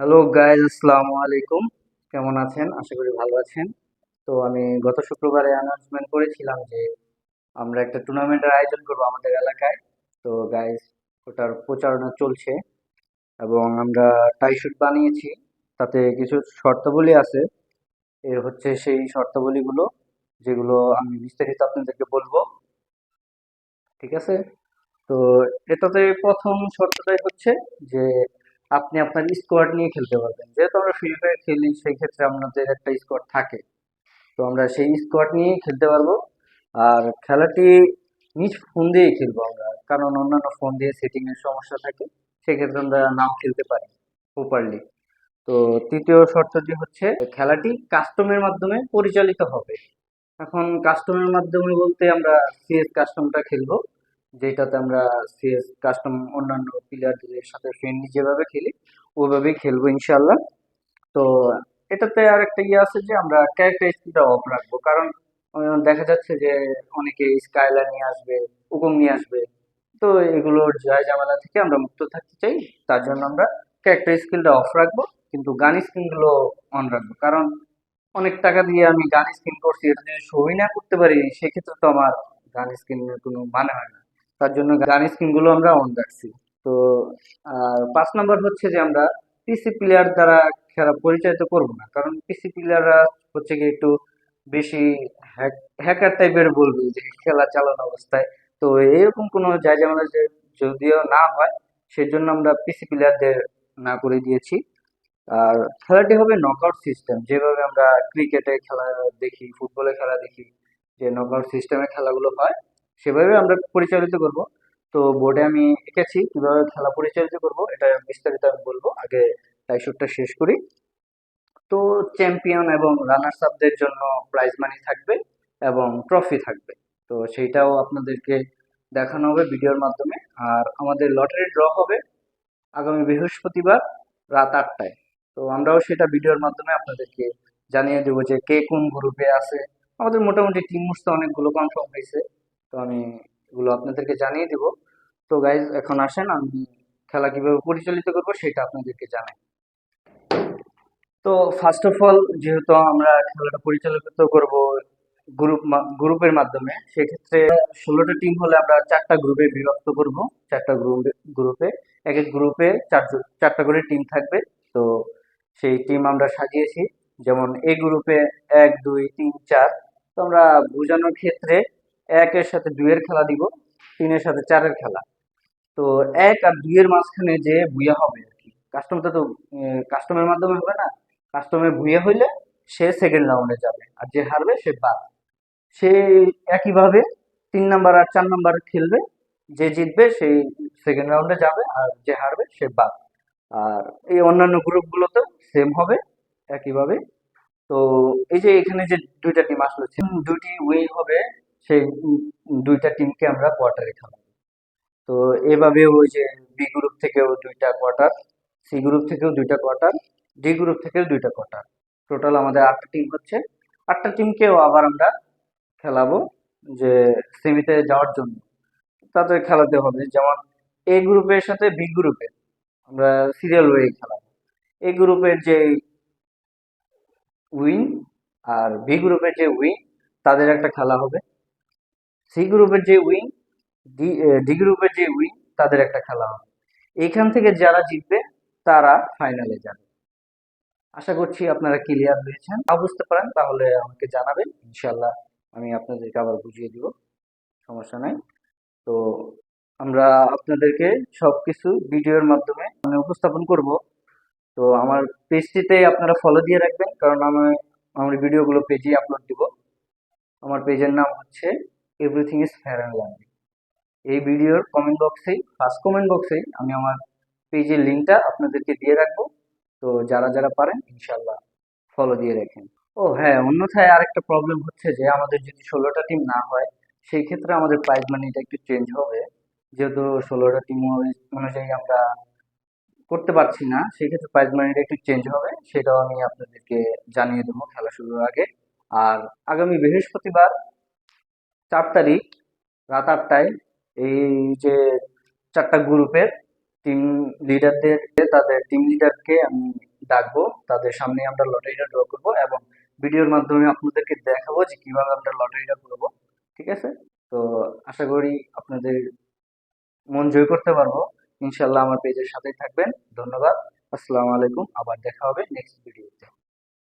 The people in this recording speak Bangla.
হ্যালো গাইজ আসসালামু আলাইকুম। কেমন আছেন? আশা করি ভালো আছেন। তো আমি গত শুক্রবারে অ্যানাউন্সমেন্ট করেছিলাম যে আমরা একটা টুর্নামেন্টের আয়োজন করব আমাদের এলাকায়। তো গাইজ ওটার প্রচারণা চলছে এবং আমরা টাই শুট বানিয়েছি। তাতে কিছু শর্তাবলী আছে। এর হচ্ছে সেই শর্তাবলীগুলো যেগুলো আমি বিস্তারিত আপনাদেরকে বলব। ঠিক আছে? তো, এটাতে প্রথম শর্তটাই হচ্ছে যে আপনি আপনার স্কোয়াড নিয়ে খেলতে পারবেন। যেহেতু আমরা ফ্রি ফায়ার খেলি সেই ক্ষেত্রে আমাদের একটা স্কোয়াড থাকে। তো আমরা সেই স্কোয়াড নিয়েই খেলতে পারব। আর খেলাটি নিজ ফোন দিয়েই খেলব আমরা। কারণ অন্যান্য ফোন দিয়ে সেটিং এর সমস্যা থাকে, সেক্ষেত্রে আমরা নাও খেলতে পারি প্রপারলি তো তৃতীয় শর্তটি হচ্ছে, খেলাটি কাস্টমের মাধ্যমে পরিচালিত হবে। এখন কাস্টমের মাধ্যমে বলতে আমরা সিএস কাস্টমটা খেলব। যেটাতে আমরা সিএস কাস্টম অন্যান্য প্লেয়ারদের সাথে ফ্রেন্ডলি যেভাবে খেলি ওইভাবেই খেলব ইনশাল্লাহ তো এটাতে আর একটা ইয়ে আছে যে আমরা ক্যারেক্টারিস্টিকটা অফ রাখব। কারণ দেখা যাচ্ছে যে অনেকে স্কাইলার নিয়ে আসবে উকুম নিয়ে আসবে। তো এগুলোর জয় ঝামেলা থেকে আমরা মুক্ত থাকতে চাই। তার জন্য আমরা ক্যারেক্টার স্কিলটা অফ রাখব, কিন্তু গান স্কিনগুলো অন রাখব। কারণ, অনেক টাকা দিয়ে আমি গান স্কিন করছি, এটা যদি সই না করতে পারি, সেক্ষেত্রে তো আমার গান স্কিনের কোনো মানে হয় না। তার জন্য গান স্কিনগুলো আমরা অন রাখছি। তো, আর পাঁচ নম্বর হচ্ছে যে আমরা পিসি প্লেয়ার দ্বারা খেলা পরিচালিত করব না। কারণ পিসি প্লেয়াররা হচ্ছে কি একটু বেশি হ্যাকার টাইপের বলবে যে খেলা চালানো অবস্থায়। তো এরকম কোনো জায়গা যে যদিও না হয়, সেজন্য আমরা পিসি প্লেয়ারদের না করে দিয়েছি। আর খেলাটি হবে নকআউট সিস্টেম যেভাবে আমরা ক্রিকেটে খেলা দেখি ফুটবলে খেলা দেখি, যে নকআউট সিস্টেমে খেলাগুলো হয়। সেভাবে আমরা পরিচালিত করব। তো বোর্ডে আমি এঁকেছি, কীভাবে খেলা পরিচালিত করব এটা বিস্তারিত আমি বলব। আগে টাইশুটটা শেষ করি। তো চ্যাম্পিয়ন এবং রানার্স আপদের জন্য প্রাইজ মানি থাকবে এবং ট্রফি থাকবে। তো সেইটাও আপনাদেরকে দেখানো হবে ভিডিওর মাধ্যমে। আর আমাদের লটারি ড্র হবে আগামী বৃহস্পতিবার রাত আটটায়। তো আমরাও সেটা ভিডিওর মাধ্যমে আপনাদেরকে জানিয়ে দেবো যে কে কোন গ্রুপে আছে। আমাদের মোটামুটি টিম মুসতে অনেকগুলো কনফার্ম হয়েছে। তো আমি এগুলো আপনাদেরকে জানিয়ে দেবো। তো গাইজ এখন আসেন, আমি খেলা কীভাবে পরিচালিত করব সেটা আপনাদেরকে জানাই। তো ফার্স্ট অফ অল যেহেতু আমরা খেলাটা পরিচালিত করব গ্রুপ গ্রুপের মাধ্যমে, সেক্ষেত্রে ষোলোটা টিম হলে আমরা চারটা গ্রুপে বিভক্ত করব। চারটা গ্রুপ গ্রুপে এক এক গ্রুপে চার চারটা করে টিম থাকবে। তো সেই টিম আমরা সাজিয়েছি। যেমন এই গ্রুপে এক, দুই, তিন, চার। তো আমরা বোঝানোর ক্ষেত্রে একের সাথে দুইয়ের খেলা দিব, তিনের সাথে চারের খেলা। তো এক আর দুইয়ের মাঝখানে যে বুয়া হবে আর কি। কাস্টমটা তো কাস্টমের মাধ্যমে হবে না। কাস্টমে ভুয়ে হইলে সে সেকেন্ড রাউন্ডে যাবে আর যে হারবে সে বাদ। সে একইভাবে তিন নাম্বার আর চার নাম্বার খেলবে, যে জিতবে সেই সেকেন্ড রাউন্ডে যাবে আর যে হারবে সে বাদ। আর এই অন্যান্য গ্রুপগুলোতেও সেম হবে, একইভাবে। তো এই যে এখানে যে দুইটা টিম আসলো দুইটি উইন হবে সেই দুইটা টিমকে আমরা কোয়ার্টারে খেলাবো তো এভাবে ওই যে বি গ্রুপ থেকেও দুইটা কোয়ার্টার সি গ্রুপ থেকেও দুইটা কোয়ার্টার ডি গ্রুপ থেকেও দুইটা কোয়ার্টার টোটাল আমাদের আটটা টিম হচ্ছে। আটটা টিমকেও আবার আমরা খেলাবো যে সেমিতে যাওয়ার জন্য। তাদের খেলাতে হবে। যেমন এ গ্রুপের সাথে বি গ্রুপে আমরা সিরিয়াল ওয়ে খেলাবো। এ গ্রুপের যে উইন আর বি গ্রুপের যে উইন তাদের একটা খেলা হবে। সি গ্রুপের যে উইন ডি গ্রুপের যে উইন তাদের একটা খেলা হবে। এইখান থেকে যারা জিতবে, তারা ফাইনালে যাবে। আশা করছি আপনারা ক্লিয়ার হয়েছেন। না বুঝতে পারেন, তাহলে আমাকে জানাবেন। ইনশাল্লাহ আমি আপনাদেরকে আবার বুঝিয়ে দিব। সমস্যা নাই। তো আমরা আপনাদেরকে সব কিছু ভিডিওর মাধ্যমে আমি উপস্থাপন করব। তো আমার পেজটিতে আপনারা ফলো দিয়ে রাখবেন, কারণ আমি, আমার ভিডিওগুলো পেজেই আপলোড দিব। আমার পেজের নাম হচ্ছে everything is fair and lovely এই ভিডিওর কমেন্ট বক্সেই ফার্স্ট কমেন্ট বক্সেই আমি আমার পেজের লিঙ্কটা আপনাদেরকে দিয়ে রাখব। তো যারা যারা পারেন ইনশাল্লাহ ফলো দিয়ে রাখেন। ও হ্যাঁ অন্যথায় আরেকটা প্রবলেম হচ্ছে যে আমাদের যদি ষোলোটা টিম না হয়, সেই ক্ষেত্রে আমাদের প্রাইজ মানিটা একটু চেঞ্জ হবে। যেহেতু ষোলোটা টিম অনুযায়ী আমরা করতে পারছি না, সেই ক্ষেত্রে প্রাইজ মানিটা একটু চেঞ্জ হবে। সেটাও আমি আপনাদেরকে জানিয়ে দেবো খেলা শুরুর আগে। আর আগামী বৃহস্পতিবার চার তারিখ রাত আটটায় এই যে চারটা গ্রুপের টিম লিডারদের তাদের টিম লিডারকে আমি ডাকবো। তাদের সামনে আমরা লটারিটা ড্র করব এবং ভিডিওর মাধ্যমে আপনাদেরকে দেখাবো যে কীভাবে আমরা লটারিটা করব। ঠিক আছে? তো আশা করি আপনাদের মন জয় করতে পারব। ইনশাল্লাহ আমার পেজের সাথেই থাকবেন। ধন্যবাদ। আসসালামু আলাইকুম। আবার দেখা হবে নেক্সট ভিডিওতে